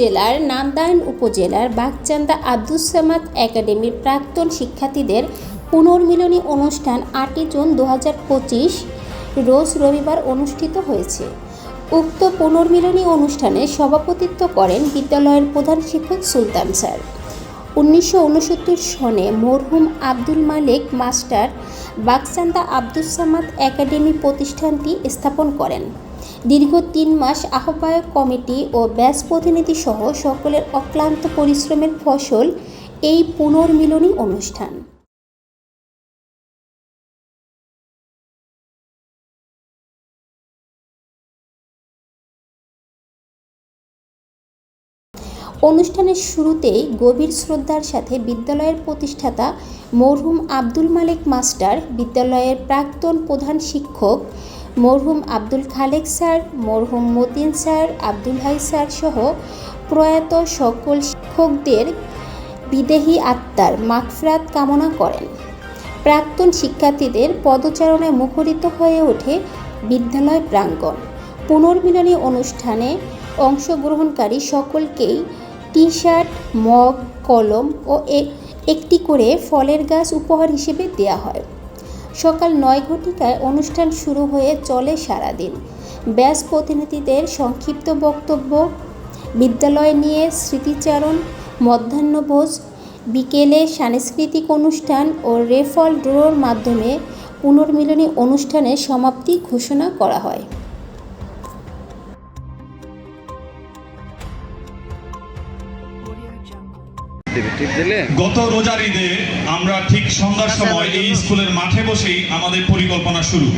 জেলার নান্দাইল উপজেলার বাগচান্দা আব্দুস সামাদ একাডেমির প্রাক্তন শিক্ষার্থীদের পুনর্মিলনী অনুষ্ঠান আটই জুন দু রোজ রবিবার অনুষ্ঠিত হয়েছে। উক্ত পুনর্মিলনী অনুষ্ঠানে সভাপতিত্ব করেন বিদ্যালয়ের প্রধান শিক্ষক সুলতান স্যার। উনিশশো উনসত্তর সনে মরহুম আব্দুল মালিক মাস্টার বাগচান্দা আব্দুস সামাদ একাডেমি প্রতিষ্ঠানটি স্থাপন করেন। দীর্ঘ তিন মাস আহ্বায়ক কমিটি ও ব্যাস প্রতিনিধি সহ সকলের অক্লান্ত পরিশ্রমের ফসল এই পুনর্মিলনী অনুষ্ঠান। অনুষ্ঠানের শুরুতেই গভীর শ্রদ্ধার সাথে বিদ্যালয়ের প্রতিষ্ঠাতা মরহুম আব্দুল মালিক মাস্টার, বিদ্যালয়ের প্রাক্তন প্রধান শিক্ষক মরহুম আব্দুল খালেক স্যার, মরহুম মতিন স্যার, আব্দুল হাই স্যার সহ প্রয়াত সকল শিক্ষকদের বিদেহী আত্মার মাগফিরাত কামনা করেন। প্রাক্তন শিক্ষার্থীদের পদচারণায় মুখরিত হয়ে ওঠে বিদ্যালয় প্রাঙ্গণ। পুনর্মিলনী অনুষ্ঠানে অংশগ্রহণকারী সকলকেই টি শার্ট মগ, কলম ও একটি করে ফলের গাছ উপহার হিসেবে দেয়া হয়। সকাল নয় ঘটিকায় অনুষ্ঠান শুরু হয়ে চলে সারাদিন। ব্যাস প্রতিনিধিদের সংক্ষিপ্ত বক্তব্য, বিদ্যালয় নিয়ে স্মৃতিচারণ মধ্যাহ্নভোজ বিকেলে সাংস্কৃতিক অনুষ্ঠান ও রেফল ড্রোর মাধ্যমে পুনর্মিলনী অনুষ্ঠানের সমাপ্তি ঘোষণা করা হয়। গত রোজার ঈদে আমরা ঠিক সন্ধ্যার সময় এই স্কুলের মাঠে বসেই আমাদের পরিকল্পনা শুরু।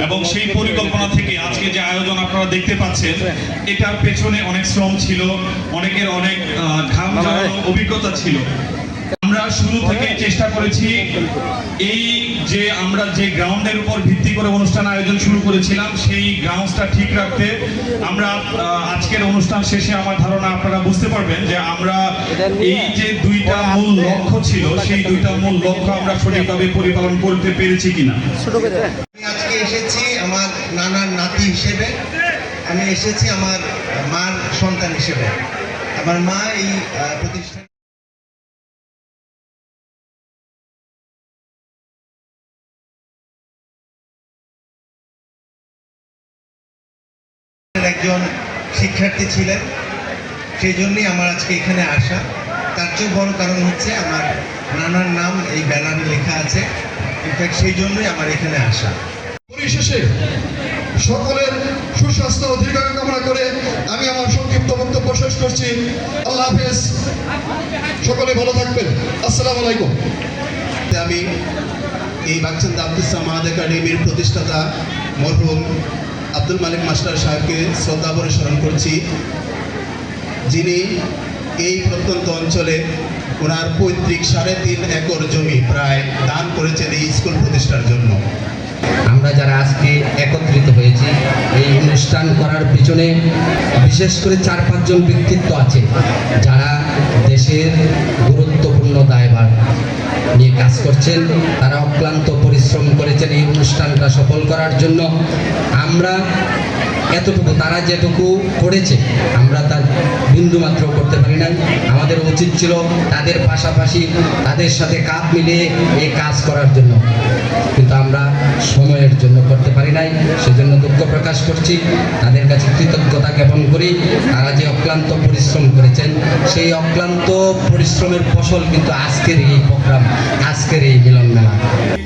এবং সেই পরিকল্পনা থেকে আজকে যে আয়োজন আপনারা দেখতে পাচ্ছেন এটার পেছনে অনেক শ্রম ছিল অনেকের অনেক আহ, ঘাম অভিজ্ঞতা ছিল। আমরা শুরু থেকে চেষ্টা করেছি। এই যে আমরা যে গ্রাউন্ডের উপর ভিত্তি করে অনুষ্ঠান আয়োজন শুরু করেছিলাম, সেই গ্রাউন্ডসটা ঠিক রাখতে আমরা আজকের অনুষ্ঠান শেষে আমার ধারণা আপনারা বুঝতে পারবেন যে আমরা এই যে দুইটা মূল লক্ষ্য ছিল, সেই দুইটা মূল লক্ষ্য আমরা সঠিকভাবে পরিপালন করতে পেরেছি কিনা। আমি আজকে এসেছি আমার নানার নাতি হিসেবে। আমি এসেছি আমার মার সন্তান হিসেবে। আমার মা এই প্রতিষ্ঠান একজন শিক্ষার্থী ছিলেন সেই জন্যই আমার আজকে এখানে আসা। তার চেয়েও বড় কারণ হচ্ছে আমার নানার নাম এই ব্যানারে লেখা আছে। ইনফ্যাক্ট সেই জন্যই আমার এখানে আসা। পরিশেষে সকলের সুস্বাস্থ্য ও দীর্ঘায়ু কামনা করে আমি আমার সংক্ষিপ্ত বক্তব্য শেষ করছি। আল্লাহ হাফেজ। সকলে ভালো থাকবেন। আসসালামু আলাইকুম। আমি এই বাগচান্দা আব্দুল সামাদ একাডেমির প্রতিষ্ঠাতা মরহুম আব্দুল মালিক মাস্টার সাহেবকে শ্রদ্ধা ভরে স্মরণ করছি। যিনি এই প্রত্যন্ত অঞ্চলে ওনার পৈতৃক সাড়ে তিন একর জমি প্রায় দান করেছেন এই স্কুল প্রতিষ্ঠার জন্য। আমরা যারা আজকে একত্রিত হয়েছি, এই অনুষ্ঠান করার পিছনে বিশেষ করে চার পাঁচজন ব্যক্তিত্ব আছে যারা দেশের গুরুত্বপূর্ণ দায়ভার নিয়ে কাজ করছেন, তারা অক্লান্ত পরিশ্রম করেছেন এই অনুষ্ঠানটা সফল করার জন্য। আমরা এতটুকু, তারা যেটুকু করেছে, আমরা তার বিন্দু মাত্র করতে পারি নাই। আমাদের উচিত ছিল তাদের পাশাপাশি তাদের সাথে কাপ মিলিয়ে এই কাজ করার জন্য। কিন্তু আমরা সময়ের জন্য করতে পারি নাই, সেজন্য দুঃখ প্রকাশ করছি। তাদের কাছে কৃতজ্ঞতা জ্ঞাপন করি। তারা যে অক্লান্ত পরিশ্রম করেছেন, সেই অক্লান্ত পরিশ্রমের ফসল কিন্তু আজকের এই প্রোগ্রাম, আজকের এই মিলন মেলা।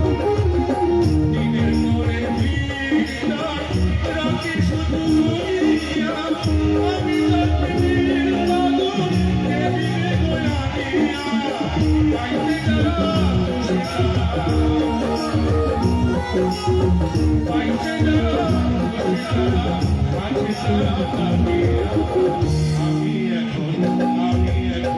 আমি এখন আমি এখন